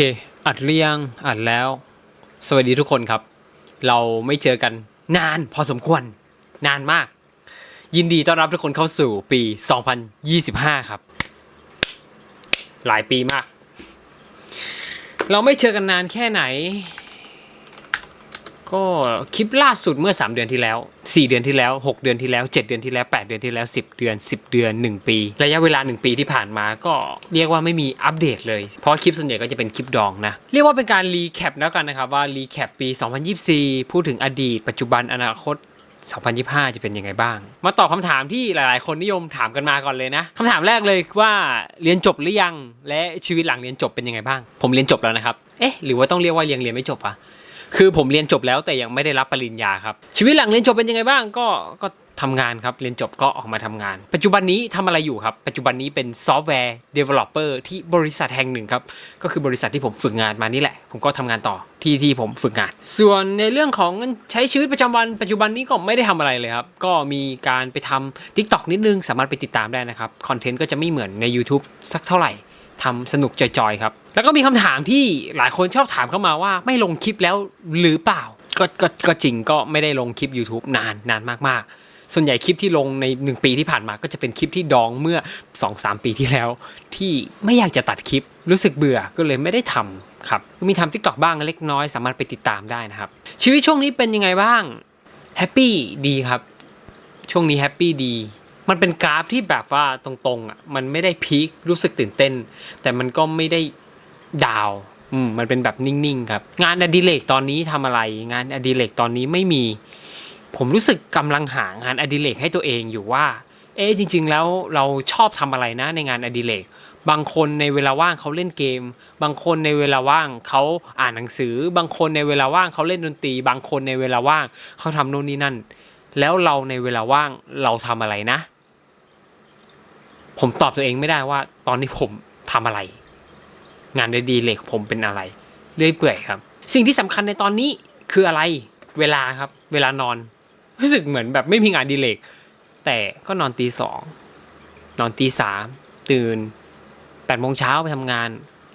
ค อัดเรียงอัดแล้ว สวัสดีทุกคนครับ เราไม่เจอกันนานพอสมควร นานมาก ยินดีต้อนรับทุกคนเข้าสู่ปี 2025 ครับ หลายปีมาก เราไม่เจอกันนานแค่ไหน ก็คลิปล่าสุดเมื่อ 3 เดือนที่แล้ว 4 เดือนที่แล้ว 6 เดือนที่แล้ว 7 เดือนที่แล้ว 8 เดือนที่แล้ว 10 เดือน 10 เดือน 1 ปี ระยะเวลา 1 ปีที่ผ่านมาก็เรียกว่าไม่มีอัปเดตเลย เพราะคลิปส่วนใหญ่ก็จะเป็นคลิปดองนะ เรียกว่าเป็นการรีแคปแล้วกันนะครับว่ารีแคปปี 2024 พูดถึงอดีต ปัจจุบันอนาคต2025 จะเป็นยังไงบ้าง มาตอบคำถามที่หลายๆ คนนิยมถามกันมาก่อนเลยนะคำถามแรกเลยว่าเรียนจบหรือยัง และชีวิตหลังเรียนจบเป็นยังไงบ้าง ผมเรียนจบแล้วนะครับ เอ๊ะ หรือว่าต้องเรียกว่ายังเรียนไม่จบอะ คือผมเรียนจบแล้วแต่ยังไม่ได้รับปริญญาครับ ชีวิตหลังเรียนจบเป็นยังไงบ้างก็ก็ทำงานครับ เรียนจบก็ออกมาทำงาน ปัจจุบันนี้ทำอะไรอยู่ครับ ปัจจุบันนี้เป็นซอฟต์แวร์เดเวลลอปเปอร์ที่บริษัทแห่งหนึ่งครับ ก็คือบริษัทที่ผมฝึกงานมานี่แหละ ผมก็ทำงานต่อที่ที่ผมฝึกงาน ส่วนในเรื่องของใช้ชีวิตประจำวัน ปัจจุบันนี้ก็ไม่ได้ทำอะไรเลยครับ ก็มีการไปทำ TikTok นิดนึง สามารถไปติดตามได้นะครับ คอนเทนต์ก็จะไม่เหมือนใน YouTube สักเท่าไหร่ทำสนุกจอยๆครับ แล้วก็มีคำถามที่หลายคนชอบถามเข้ามาว่าไม่ลงคลิปแล้วหรือเปล่า ก็ก็ก็จริงก็ไม่ได้ลงคลิป YouTube นานนานมากๆ ส่วนใหญ่คลิปที่ลงใน 1 ปีที่ผ่านมาก็จะเป็นคลิปที่ดองเมื่อ 2-3 ปีที่แล้ว ที่ไม่อยากจะตัดคลิปรู้สึกเบื่อก็เลยไม่ได้ทำครับมีทำ TikTok บ้างเล็กน้อย สามารถไปติดตามได้นะครับ ชีวิตช่วงนี้เป็นยังไงบ้างแฮปปี้ดีครับ ช่วงนี้แฮปปี้ดีมันเป็นกราฟที่แบบว่าตรงๆอะมันไม่ได้พีครู้สึกตื่นเต้น แต่มันก็ไม่ได้ ดาวอืมมันเป็นแบบนิ่งๆครับ งานอดิเรกตอนนี้ทำอะไร งานอดิเรกตอนนี้ไม่มี ผมรู้สึกกำลังหางานอดิเรกให้ตัวเองอยู่ว่า เอ๊จริง ๆ แล้วเราชอบทำอะไรนะในงานอดิเรกบางคนในเวลาว่างเขาเล่นเกม บางคนในเวลาว่างเขาอ่านหนังสือ บางคนในเวลาว่างเขาเล่นดนตรี บางคนในเวลาว่างเขาทำโน่นนี่นั่น แล้วเราในเวลาว่างเราทำอะไรนะ ผมตอบตัวเองไม่ได้ว่า ตอนนี้ผมทำอะไร งานอดีเลกผมเป็นอะไรเรื่อยเปื่อยครับ สิ่งที่สำคัญในตอนนี้คืออะไรเวลาครับ เวลานอน รู้สึกเหมือนแบบไม่มีงานดีเลกแต่ก็นอนตีสองนอนตีสามตื่นแปดโมงเช้าไปทำงาน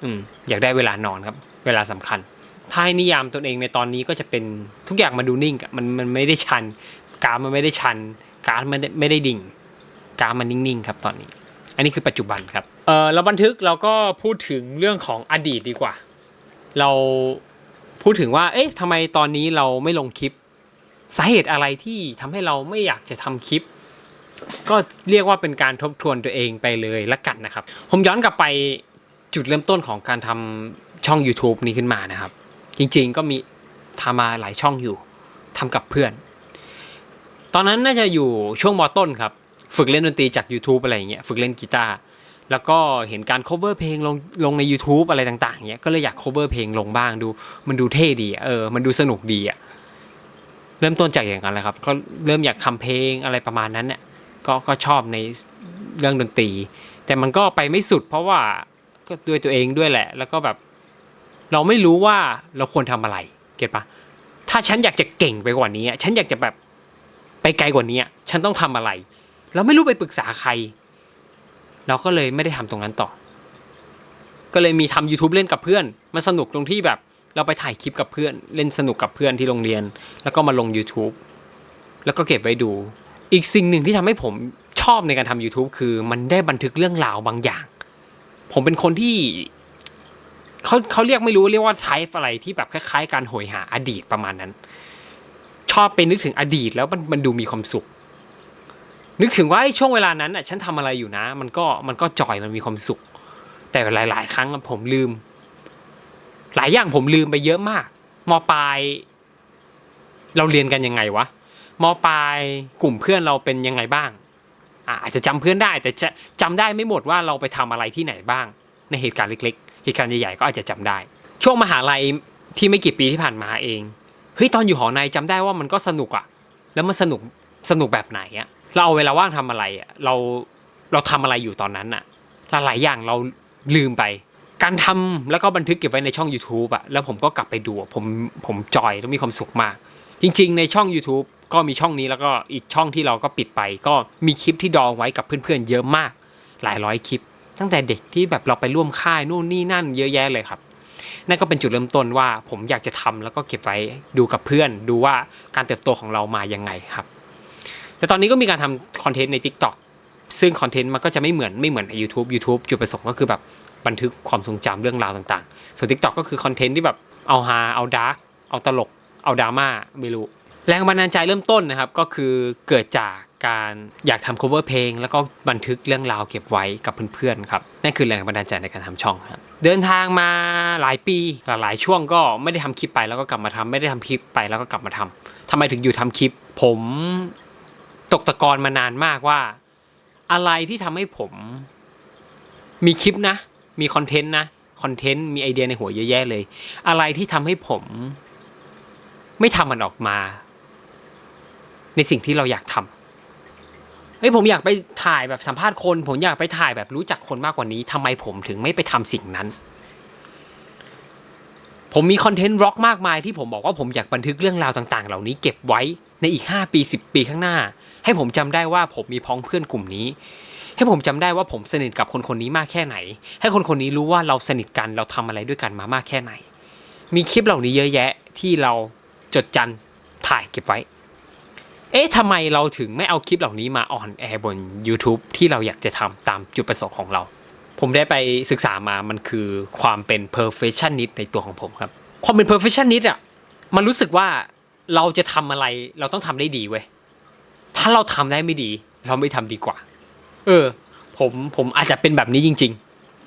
อืมอยากได้เวลานอนครับ เวลาสำคัญ ถ้าให้นิยามตนเองในตอนนี้ก็จะเป็นทุกอย่างมาดูนิ่งมันมันไม่ได้ชันกราฟมันไม่ได้ชัน การมันไม่ได้ไม่ได้ดิ่งกราฟมันนิ่งๆครับตอนนี้ อันนี้คือปัจจุบันครับเออเราบันทึกเราก็พูดถึงเรื่องของอดีตดีกว่า เราพูดถึงว่า เอ๊ะทำไมตอนนี้เราไม่ลงคลิปสาเหตุอะไรที่ทำให้เราไม่อยากจะทำคลิป ก็เรียกว่าเป็นการทบทวนตัวเองไปเลยละกันนะครับ ผมย้อนกลับไปจุดเริ่มต้นของการทำช่อง YouTube นี้ขึ้นมานะครับ จริงๆก็มีทำมาหลายช่องอยู่ทำกับเพื่อน ตอนนั้นน่าจะอยู่ช่วงมต้นครับ ฝึกเล่นดนตรีจาก YouTube อะไรอย่างเงี้ยฝึกเล่นกีตาร์แล้วก็เห็นการ cover เพลงลงลงใน YouTube อะไรต่างๆเงี้ยก็เลยอยาก cover เพลงลงบ้างดู มันดูเท่ดีเออมันดูสนุกดีอะเริ่มต้นจากอย่างนั้นแหละครับ ก็เริ่มอยากทำเพลงอะไรประมาณนั้นเนี่ยก็ก็ชอบในเรื่องดนตรี แต่มันก็ไปไม่สุด เพราะว่าก็ด้วยตัวเองด้วยแหละ แล้วก็แบบ เราไม่รู้ว่าเราควรทำอะไรเก็ตปะถ้าฉันอยากจะเก่งไปกว่านี้ ฉันอยากจะแบบไปไกลกว่านี้ ฉันต้องทำอะไร เราไม่รู้ไปปรึกษาใคร เราก็เลยไม่ได้ทำตรงนั้นต่อ ก็เลยมีทำ YouTube เล่นกับเพื่อน มันสนุกตรงที่แบบ เราไปถ่ายคลิปกับเพื่อน เล่นสนุกกับเพื่อนที่โรงเรียน แล้วก็มาลง YouTube แล้วก็เก็บไว้ดู อีกสิ่งหนึ่งที่ทำให้ผมชอบในการทำ YouTube คือมันได้บันทึกเรื่องราวบางอย่าง ผมเป็นคนที่เขาเขาเรียกไม่รู้เรียกว่าไทป์อะไรที่แบบคล้ายๆ การโหยหาอดีตประมาณนั้น ชอบไปนึกถึงอดีตแล้วมันมันดูมีความสุข นึกถึงว่าไอ้ช่วงเวลานั้นอะฉันทำอะไรอยู่นะ มันก็มันก็จอยมันมีความสุข แต่หลาย ๆ ครั้งผมลืม หลายอย่างผมลืมไปเยอะมากมปลาย เราเรียนกันยังไงวะมปลายกลุ่มเพื่อนเราเป็นยังไงบ้างอาจจะจำเพื่อนได้ แต่จะจำได้ไม่หมดว่าเราไปทำอะไรที่ไหนบ้าง ในเหตุการณ์เล็ก ๆ เหตุการณ์ใหญ่ๆก็อาจจะจำได้ ช่วงมหาลัยที่ไม่กี่ปีที่ผ่านมาเองเฮ้ยตอนอยู่หอในจำได้ว่ามันก็สนุกอะแล้วมันสนุกสนุกแบบไหนอะ เราเอาเวลาว่างทำอะไรอะเราเราทำอะไรอยู่ตอนนั้นอะหลายๆอย่างเราลืมไป การทำแล้วก็บันทึกเก็บไว้ในช่อง YouTube อะแล้วผมก็กลับไปดูผมผมจอยแล้วมีความสุขมาก จริง ๆ ในช่อง YouTube ก็มีช่องนี้แล้วก็อีกช่องที่เราก็ปิดไป ก็มีคลิปที่ดองไว้กับเพื่อนๆเยอะมาก หลายร้อยคลิป ตั้งแต่เด็กที่แบบเราไปร่วมค่ายนู่นนี่นั่นเยอะแยะเลยครับนั่นก็เป็นจุดเริ่มต้นว่าผมอยากจะทำแล้วก็เก็บไว้ดูกับเพื่อน ดูว่าการเติบโตของเรามายังไงครับ แต่ตอนนี้ก็มีการทำคอนเทนต์ใน TikTok ซึ่งคอนเทนต์มันก็จะไม่เหมือนไม่เหมือนใน YouTube YouTube จุดประสงค์ก็คือแบบบันทึกความทรงจำเรื่องราวต่างๆ ส่วน TikTok ก็คือคอนเทนต์ที่แบบเอาฮาเอาดาร์กเอาตลก เอาดราม่าไม่รู้ แรงบันดาลใจเริ่มต้นนะครับ ก็คือเกิดจากการอยากทำ cover เพลง แล้วก็บันทึกเรื่องราวเก็บไว้กับเพื่อนๆครับนั่นคือแรงบันดาลใจในการทำช่องครับเดินทางมาหลายปีหลายช่วงก็ไม่ได้ทำคลิปไปแล้วก็กลับมาทำไม่ได้ทำคลิปไปแล้วก็กลับมาทำทำไมถึงอยู่ทำคลิป ผม ตกตะกอนมานานมากว่า อะไรที่ทำให้ผม มีคลิปนะ มีคอนเทนต์นะคอนเทนต์มีไอเดียในหัวเยอะแยะเลย อะไรที่ทำให้ผม ไม่ทำมันออกมา ในสิ่งที่เราอยากทำเฮ้ยผมอยากไปถ่ายแบบสัมภาษณ์คน ผมอยากไปถ่ายแบบรู้จักคนมากกว่านี้ทำไมผมถึงไม่ไปทำสิ่งนั้น ผมมีคอนเทนต์ร็อกมากมายที่ผมบอกว่าผมอยากบันทึกเรื่องราวต่าง ๆ เหล่านี้เก็บไว้ในอีก 5 ปี 10 ปีข้างหน้า ให้ผมจำได้ว่าผมมีพ้องเพื่อนกลุ่มนี้ ให้ผมจำได้ว่าผมสนิทกับคนคนนี้มากแค่ไหน ให้คนคนนี้รู้ว่าเราสนิทกันเราทำอะไรด้วยกันมามากแค่ไหน มีคลิปเหล่านี้เยอะแยะที่เราจดจันถ่ายเก็บไว้ เอ๊ะทำไมเราถึงไม่เอาคลิปเหล่านี้มาออนแอร์บน YouTube ที่เราอยากจะทำตามจุดประสงค์ของเรา ผมได้ไปศึกษามามันคือความเป็น perfectionist ในตัวของผมครับ ความเป็น perfectionist อะ มันรู้สึกว่าเราจะทำอะไรเราต้องทำได้ดีเว้ย ถ้าเราทำได้ไม่ดี เราไม่ทำดีกว่า เออ ผมผมอาจจะเป็นแบบนี้จริง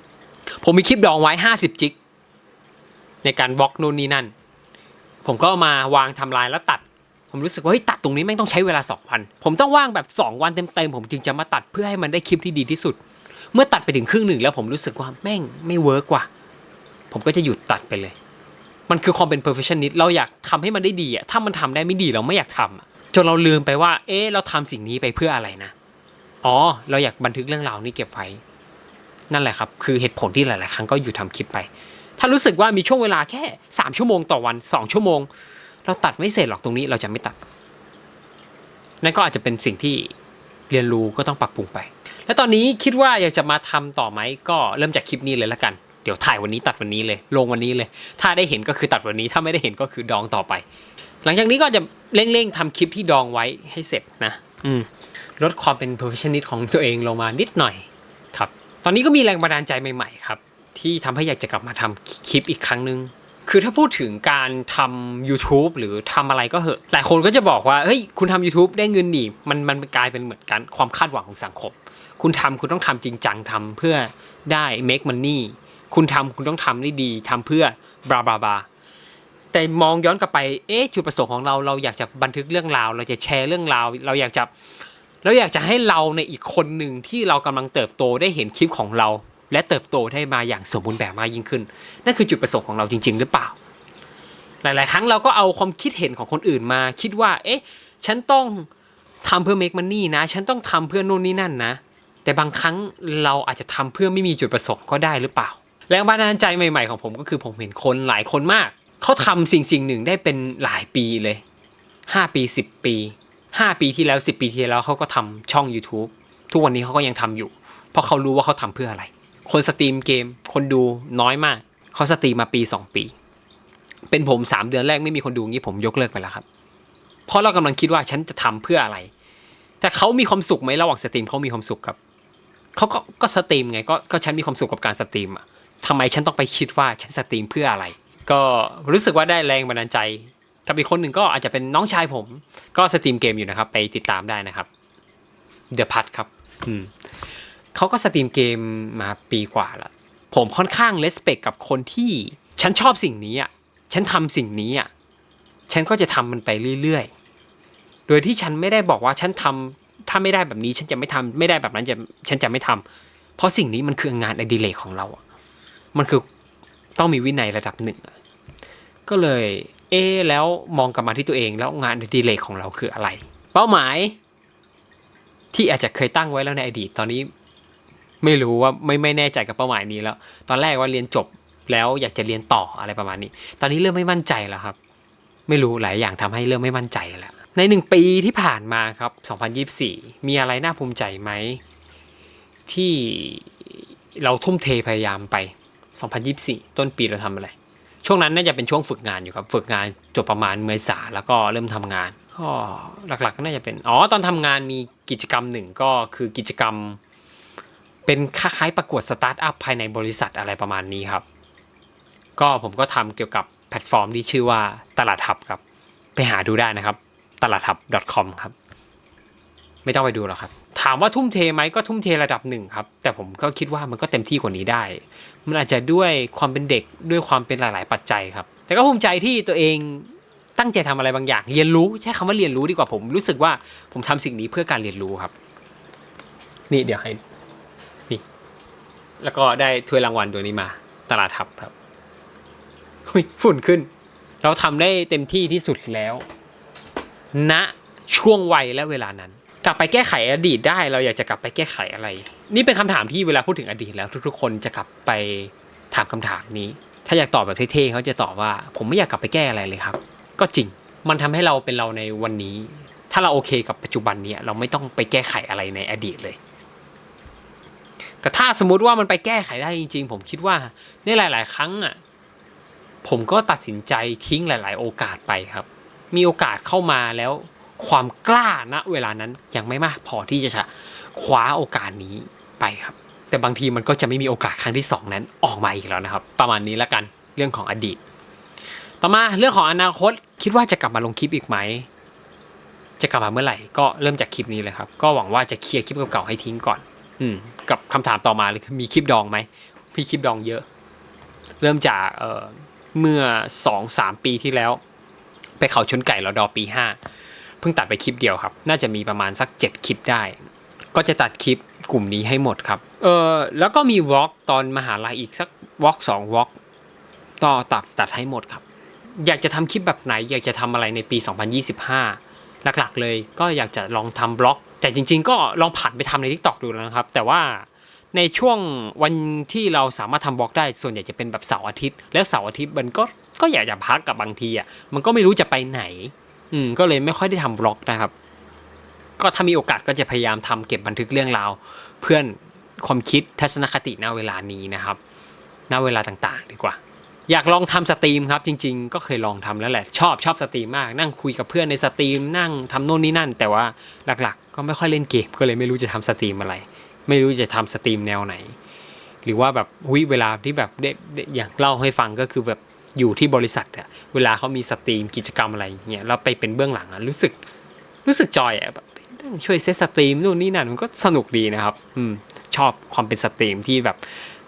ๆ ผมมีคลิปดองไว้ห้าสิบจิก ในการบล็อกนู่นนี่นั่น ผมก็มาวางทำลายแล้วตัด ผมรู้สึกว่าเฮ้ยตัดตรงนี้แม่งต้องใช้เวลาสองวัน ผมต้องว่างแบบสองวันเต็มๆผมจึงจะมาตัดเพื่อให้มันได้คลิปที่ดีที่สุด เมื่อตัดไปถึงครึ่งหนึ่งแล้วผมรู้สึกว่าแม่งไม่เวิร์กว่ะผมก็จะหยุดตัดไปเลย มันคือความเป็น perfectionist เราอยากทำให้มันได้ดีอะถ้ามันทำได้ไม่ดีเราไม่อยากทำอะ จนเราลืมไปว่า เอ๊ะเราทำสิ่งนี้ไปเพื่ออะไรนะ อ๋อ เราอยากบันทึกเรื่องราวนี้เก็บไว้ นั่นแหละครับ คือเหตุผลที่หลาย ๆ ครั้งก็อยู่ทำคลิปไป ถ้ารู้สึกว่ามีช่วงเวลาแค่สามชั่วโมงต่อวันสองชั่วโมง เราตัดไม่เสร็จหรอกตรงนี้เราจะไม่ตัด นั่นก็อาจจะเป็นสิ่งที่เรียนรู้ก็ต้องปรับปรุงไป แล้วตอนนี้คิดว่าอยากจะมาทำต่อไหมก็เริ่มจากคลิปนี้เลยละกัน เดี๋ยวถ่ายวันนี้ตัดวันนี้เลย ลงวันนี้เลย ถ้าได้เห็นก็คือตัดวันนี้ ถ้าไม่ได้เห็นก็คือดองต่อไป หลังจากนี้ก็จะเร่งๆทำคลิปที่ดองไว้ให้เสร็จนะอืมลดความเป็น perfectionist ของตัวเองลงมานิดหน่อยครับ ตอนนี้ก็มีแรงบันดาลใจใหม่ๆครับ ที่ทำให้อยากจะกลับมาทำคลิปอีกครั้งหนึ่งคือถ้าพูดถึงการทำ YouTube หรือทำอะไรก็เหอะหลายคนก็จะบอกว่าเฮ้ยคุณทำ YouTube ได้เงินนี่มันมันกลายเป็นเหมือนกันความคาดหวังของสังคม คุณทำคุณต้องทำจริงจังทำเพื่อได้ make money คุณทำคุณต้องทำได้ดีทำเพื่อบลาบลาบลา แต่มองย้อนกลับไป เอ๊ะจุดประสงค์ของเราเราอยากจะบันทึกเรื่องราว เราจะแชร์เรื่องราว เราอยากจะเราอยากจะให้เราในอีกคนหนึ่งที่เรากำลังเติบโตได้เห็นคลิปของเรา และเติบโตได้มาอย่างสมบูรณ์แบบมากยิ่งขึ้น นั่นคือจุดประสงค์ของเราจริง ๆ หรือเปล่า หลาย ๆ ครั้งเราก็เอาความคิดเห็นของคนอื่นมา คิดว่า เอ๊ะ ฉันต้องทำเพื่อ make money นะ ฉันต้องทำเพื่อนู่นนี่นั่นนะ แต่บางครั้งเราอาจจะทำเพื่อไม่มีจุดประสงค์ก็ได้หรือเปล่า แรงบันดาลใจใหม่ ๆ ของผมก็คือผมเห็นคนหลายคนมาก เขาทำสิ่งสิ่งหนึ่งได้เป็นหลายปีเลย5ปี10ปี5ปีที่แล้ว10ปีที่แล้วเขาก็ทำช่อง YouTube ทุกวันนี้เขาก็ยังทำอยู่ เพราะเขารู้ว่าเขาทำเพื่ออะไร คนสตรีมเกม คนดูน้อยมาก เขาสตรีมมาปี2ปี เป็นผม3เดือนแรกไม่มีคนดูงี้ผมยกเลิกไปแล้วครับ เพราะเรากำลังคิดว่าฉันจะทำเพื่ออะไร แต่เขามีความสุขไหมระหว่างสตรีมเขามีความสุขครับเขาก็ก็สตรีมไงก็ก็ฉันมีความสุขกับการสตรีมอะทำไมฉันต้องไปคิดว่าฉันสตรีมเพื่ออะไร ก็รู้สึกว่าได้แรงบันดาลใจ กับอีกคนหนึ่งก็อาจจะเป็นน้องชายผม ก็สตรีมเกมอยู่นะครับ ไปติดตามได้นะครับ The p พั t ครับอืมเขาก็สตรีมเกมมาปีกว่าล้วผมค่อนข้างเลสเปกกับคนที่ฉันชอบสิ่งนี้อะฉันทำสิ่งนี้อะฉันก็จะทำมันไปเรื่อยๆ โดยที่ฉันไม่ได้บอกว่าฉันทำถ้าไม่ได้แบบนี้ฉันจะไม่ทำไม่ได้แบบนั้นจะฉันจะไม่ทำเพราะสิ่งนี้มันคืองานอดิเรกของเราอะมันคือต้องมีวินัยระดับหนึ่งอะ ก็เลย เอ๊แล้วมองกลับมาที่ตัวเองแล้วงานดิเรกของเราคืออะไร เป้าหมาย ที่อาจจะเคยตั้งไว้แล้วในอดีตตอนนี้ ไม่รู้ว่าไม่ไม่แน่ใจกับเป้าหมายนี้แล้ว ตอนแรกว่าเรียนจบแล้วอยากจะเรียนต่ออะไรประมาณนี้ ตอนนี้เริ่มไม่มั่นใจแล้วครับ ไม่รู้หลายอย่างทำให้เริ่มไม่มั่นใจแล้วในหนึ่งปีที่ผ่านมาครับ 2024 มีอะไรน่าภูมิใจไหม ที่เราทุ่มเทพยายามไป 2024 ต้นปีเราทำอะไร ช่วงนั้นน่าจะเป็นช่วงฝึกงานอยู่ครับ ฝึกงานจบประมาณเมษาแล้วก็เริ่มทำงานก็หลักๆก็น่าจะเป็นอ๋อตอนทำงานมีกิจกรรมหนึ่งก็คือกิจกรรม เป็นคล้ายๆประกวดสตาร์ทอัพภายในบริษัทอะไรประมาณนี้ครับ ก็ผมก็ทำเกี่ยวกับแพลตฟอร์มที่ชื่อว่าตลาดหับครับ ไปหาดูได้นะครับ ตลาดหับ .com ครับ ไม่ต้องไปดูหรอกครับ ถามว่าทุ่มเทไหมก็ทุ่มเทระดับหนึ่งครับ แต่ผมก็คิดว่ามันก็เต็มที่กว่านี้ได้ มันอาจจะด้วยความเป็นเด็กด้วยความเป็นหลาย ๆ ปัจจัยครับ แต่ก็ภูมิใจที่ตัวเองตั้งใจทำอะไรบางอย่าง เรียนรู้ใช้คำว่าเรียนรู้ดีกว่าผมรู้สึกว่าผมทำสิ่งนี้เพื่อการเรียนรู้ครับ นี่เดี๋ยวให้นี่แล้วก็ได้ถ้วยรางวัลตัวนี้มา ตลาดทับครับหุยฝุ่นขึ้น เราทำได้เต็มที่ที่สุดแล้วณช่วงวัยและเวลานั้น กลับไปแก้ไขอดีตได้ เราอยากจะกลับไปแก้ไขอะไร นี่เป็นคำถามที่เวลาพูดถึงอดีตแล้ว ทุกๆ คนจะกลับไปถามคำถามนี้ ถ้าอยากตอบแบบเท่ๆเขาจะตอบว่า ผมไม่อยากกลับไปแก้อะไรเลยครับ ก็จริงมันทำให้เราเป็นเราในวันนี้ ถ้าเราโอเคกับปัจจุบันเนี้ยเราไม่ต้องไปแก้ไขอะไรในอดีตเลย แต่ถ้าสมมุติว่ามันไปแก้ไขได้จริง ๆ ผมคิดว่าในหลาย ๆ ครั้งอะผมก็ตัดสินใจทิ้งหลาย ๆ โอกาสไปครับ มีโอกาสเข้ามาแล้ว ความกล้าณเวลานั้นยังไม่มากพอที่จะคว้าโอกาสนี้ไปครับ แต่บางทีมันก็จะไม่มีโอกาสครั้งที่สองนั้นออกมาอีกแล้วนะครับ ประมาณนี้แล้วกันเรื่องของอดีต ต่อมาเรื่องของอนาคตคิดว่าจะกลับมาลงคลิปอีกไหมจะกลับมาเมื่อไหร่ก็เริ่มจากคลิปนี้เลยครับ ก็หวังว่าจะเคลียร์คลิปเก่าๆให้ทิ้งก่อน อืมกับคำถามต่อมาเลยคือมีคลิปดองไหมมีคลิปดองเยอะ เริ่มจากเอ่อเมื่อสองสามปีที่แล้ว ไปเขาชนไก่รอดอปีห้า เพิ่งตัดไปคลิปเดียวครับ น่าจะมีประมาณสักเจ็ดคลิปได้ ก็จะตัดคลิปกลุ่มนี้ให้หมดครับ เออแล้วก็มีวอล์กตอนมหาลัยอีกสักวอล์กสองวอล์กต่อตัดตัดให้หมดครับ อยากจะทำคลิปแบบไหน อยากจะทำอะไรในปี 2025 หลักๆ เลยก็อยากจะลองทำบล็อก แต่จริง ๆ ก็ลองผันไปทำใน TikTok ดูแล้วนะครับ แต่ว่าในช่วงวันที่เราสามารถทำบล็อกได้ส่วนใหญ่จะเป็นแบบเสาร์อาทิตย์ แล้วเสาร์อาทิตย์มันก็ก็อยากจะพักกับบางทีอะมันก็ไม่รู้จะไปไหน อืมก็เลยไม่ค่อยได้ทำบล็อกนะครับ ก็ถ้ามีโอกาสก็จะพยายามทำเก็บบันทึกเรื่องราว เพื่อนความคิดทัศนคติณเวลานี้นะครับณเวลาต่างๆ ดีกว่า อยากลองทำสตรีมครับ จริง ๆ ก็เคยลองทำแล้วแหละ ชอบชอบสตรีมมาก นั่งคุยกับเพื่อนในสตรีมนั่งทำโน่นนี่นั่น แต่ว่าหลักๆ ก็ไม่ค่อยเล่นเกมก็เลยไม่รู้จะทำสตรีมอะไร ไม่รู้จะทำสตรีมแนวไหน หรือว่าแบบหุยเวลาที่แบบได้ได้อย่างเล่าให้ฟังก็คือแบบ อยู่ที่บริษัทอะเวลาเขามีสตรีมกิจกรรมอะไรเงี้ยเราไปเป็นเบื้องหลังอะรู้สึกรู้สึกจอยอะแบบช่วยเซตสตรีมนู่นนี่นั่นมันก็สนุกดีนะครับ อืมชอบความเป็นสตรีมที่แบบ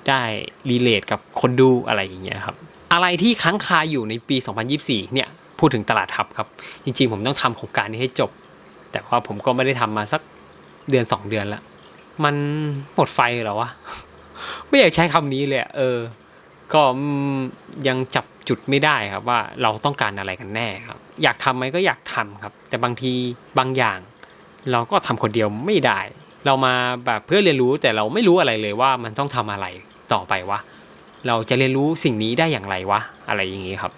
ได้รีเลทกับคนดูอะไรอย่างเงี้ยครับ อะไรที่ค้างคาอยู่ในปี 2024 เนี่ย พูดถึงตลาดทับครับ จริงๆ ผมต้องทำโครงการนี้ให้จบ แต่ว่าผมก็ไม่ได้ทำมาสักเดือน 2 เดือนละมันหมดไฟเหรอวะ ไม่อยากใช้คำนี้เลยเออ ก็ยังจับ จุดไม่ได้ครับว่าเราต้องการอะไรกันแน่ครับ อยากทำไหมก็อยากทำครับ แต่บางทีบางอย่าง เราก็ทำคนเดียวไม่ได้ เรามาแบบเพื่อเรียนรู้แต่เราไม่รู้อะไรเลยว่ามันต้องทำอะไรต่อไปวะเราจะเรียนรู้สิ่งนี้ได้อย่างไรวะอะไรอย่างนี้ครับ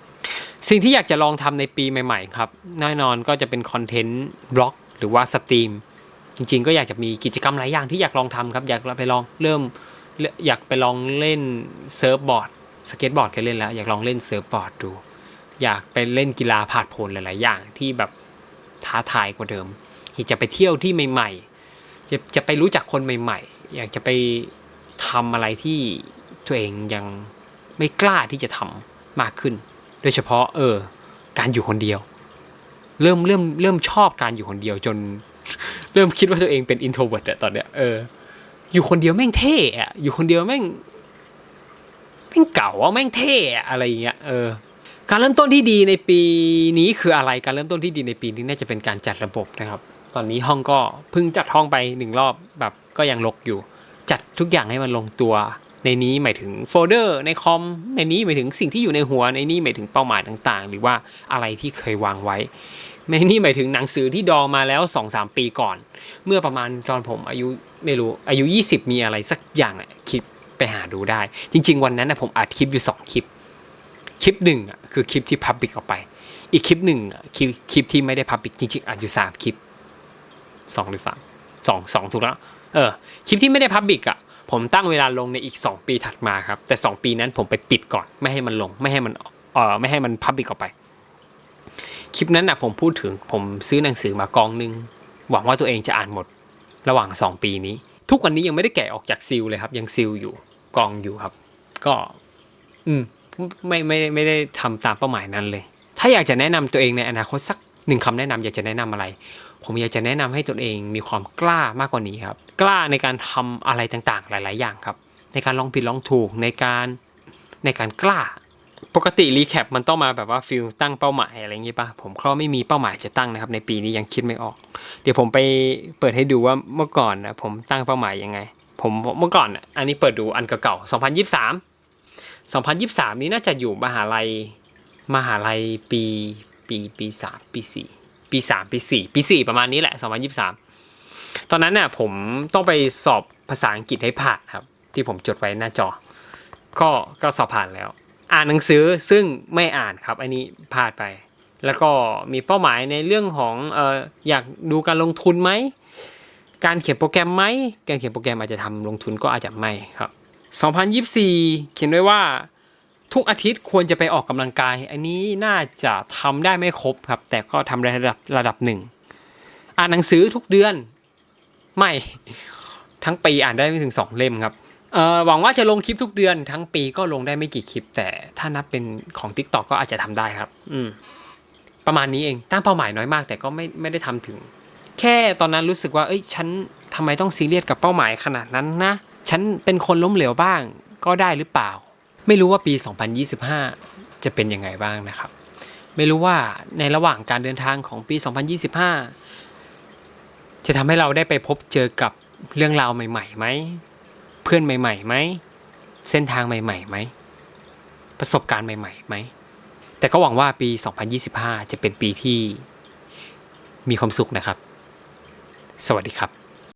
สิ่งที่อยากจะลองทำในปีใหม่ ๆ ครับแน่นอนก็จะเป็นคอนเทนต์บล็อก หรือว่าสตรีมจริง ๆ ก็อยากจะมีกิจกรรมหลายอย่างที่อยากลองทำครับ อยากไปลองเริ่มอยากไปลองเล่นเซิร์ฟบอร์ด สเก็ตบอร์ดเคยเล่นแล้ว อยากลองเล่นเซิร์ฟบอร์ดดู อยากไปเล่นกีฬาผาดโผนหลาย ๆ อย่างที่แบบท้าทายกว่าเดิมอยากจะไปเที่ยวที่ใหม่ ๆ จะจะไปรู้จักคนใหม่ ๆ อยากจะไปทำอะไรที่ตัวเองยังไม่กล้าที่จะทำมากขึ้น โดยเฉพาะเออการอยู่คนเดียว เริ่มเริ่มเริ่มชอบการอยู่คนเดียวจน เริ่มคิดว่าตัวเองเป็นอินโทรเวิร์ตอะตอนเนี้ยเอออยู่คนเดียวแม่งเท่อะอยู่คนเดียวแม่ง ม่งเก่าอะแม่งเท่อะไรอย่างเงี้ยเออการเริ่มต้นที่ดีในปีนี้คืออะไรการเริ่มต้นที่ดีในปีนี้น่าจะเป็นการจัดระบบนะครับ ตอนนี้ห้องก็เพิ่งจัดห้องไปหนึ่งรอบแบบก็ยังรกอยู่ จัดทุกอย่างให้มันลงตัว ในนี้หมายถึงโฟลเดอร์ในคอมในนี้หมายถึงสิ่งที่อยู่ในหัวในนี้หมายถึงเป้าหมายต่างๆ หรือว่าอะไรที่เคยวางไว้ในนี้หมายถึงหนังสือที่ดองมาแล้ว 2-3 ปีก่อน เมื่อประมาณตอนผมอายุไม่รู้อายุ 20 มีอะไรสักอย่างอะคลิป ไปหาดูได้ จริง ๆ วันนั้นนะผมอัดคลิปอยู่ 2 คลิป คลิปหนึ่งคือคลิปที่พับบิกออกไป อีกคลิปหนึ่งคลิปคลิปที่ไม่ได้พับบิกจริงๆอัดอยู่สามคลิปสองหรือสามสองสองถูกแล้วเออคลิปที่ไม่ได้พับบิกอะผมตั้งเวลาลงในอีก 2 ปีถัดมาครับ แต่ 2 ปีนั้นผมไปปิดก่อน ไม่ให้มันลงไม่ให้มันเอ่อไม่ให้มันพับบิกออกไป คลิปนั้นนะผมพูดถึงผมซื้อหนังสือมากองหนึ่งหวังว่าตัวเองจะอ่านหมดระหว่าง 2 ปีนี้ ทุกวันนี้ยังไม่ได้แกะออกจากซีลเลยครับ ยังซีลอยู่ กองอยู่ครับ ก็ อืมไม่ไม่ไม่ได้ทำตามเป้าหมายนั้นเลย ถ้าอยากจะแนะนำตัวเองในอนาคตสักหนึ่งคำแนะนำอยากจะแนะนำอะไร ผมอยากจะแนะนำให้ตนเองมีความกล้ามากกว่านี้ครับ กล้าในการทำอะไรต่างๆ หลาย ๆ อย่างครับ ในการลองผิดลองถูกในการในการกล้า ปกติรีแคปมันต้องมาแบบว่าฟิลตั้งเป้าหมายอะไรอย่างงี้ป่ะผมก็ไม่มีเป้าหมายจะตั้งนะครับ ในปีนี้ยังคิดไม่ออก เดี๋ยวผมไปเปิดให้ดูว่าเมื่อก่อนนะผมตั้งเป้าหมายยังไง ผมเมื่อก่อนอันนี้เปิดดูอันเก่าๆ2023 2023 นี้น่าจะอยู่มหาลัยมหาลัยปีปีปีสามปีสี่ปีสามปีสี่ปีสี่ประมาณนี้แหละ2023 ตอนนั้นน่ะผมต้องไปสอบภาษาอังกฤษให้ผ่านครับ ที่ผมจดไว้หน้าจอ ก็ก็สอบผ่านแล้ว อ่านหนังสือซึ่งไม่อ่านครับ อันนี้พลาดไป แล้วก็มีเป้าหมายในเรื่องของเอออยากดูการลงทุนไหม การเขียนโปรแกรมไหมการเขียนโปรแกรมอาจจะทำลงทุนก็อาจจะไม่ครับ 2024 เขียนไว้ว่าทุกอาทิตย์ควรจะไปออกกำลังกาย อันนี้น่าจะทำได้ไม่ครบครับ แต่ก็ทำได้ระดับระดับหนึ่งอ่านหนังสือทุกเดือนไม่ทั้งปีอ่านได้ไม่ถึงสองเล่มครับเอ่อหวังว่าจะลงคลิปทุกเดือน ทั้งปีก็ลงได้ไม่กี่คลิป แต่ถ้านับเป็นของ Tik t o อกก็อาจจะทำได้ครับ อืมประมาณนี้เองตั้งเป้าหมายน้อยมาก แต่ก็ไม่ไม่ได้ทำถึง แค่ตอนนั้นรู้สึกว่าเอ้ยฉันทำไมต้องซีเรียสกับเป้าหมายขนาดนั้นนะฉันเป็นคนล้มเหลวบ้างก็ได้หรือเปล่า ไม่รู้ว่าปี 2025 จะเป็นยังไงบ้างนะครับ ไม่รู้ว่าในระหว่างการเดินทางของปี 2025 จะทำให้เราได้ไปพบเจอกับเรื่องราวใหม่ๆไหมเพื่อนใหม่ๆไหมเส้นทางใหม่ๆไหมประสบการณ์ใหม่ๆไหมแต่ก็หวังว่าปี 2025 จะเป็นปีที่มีความสุขนะครับ สวัสดีครับ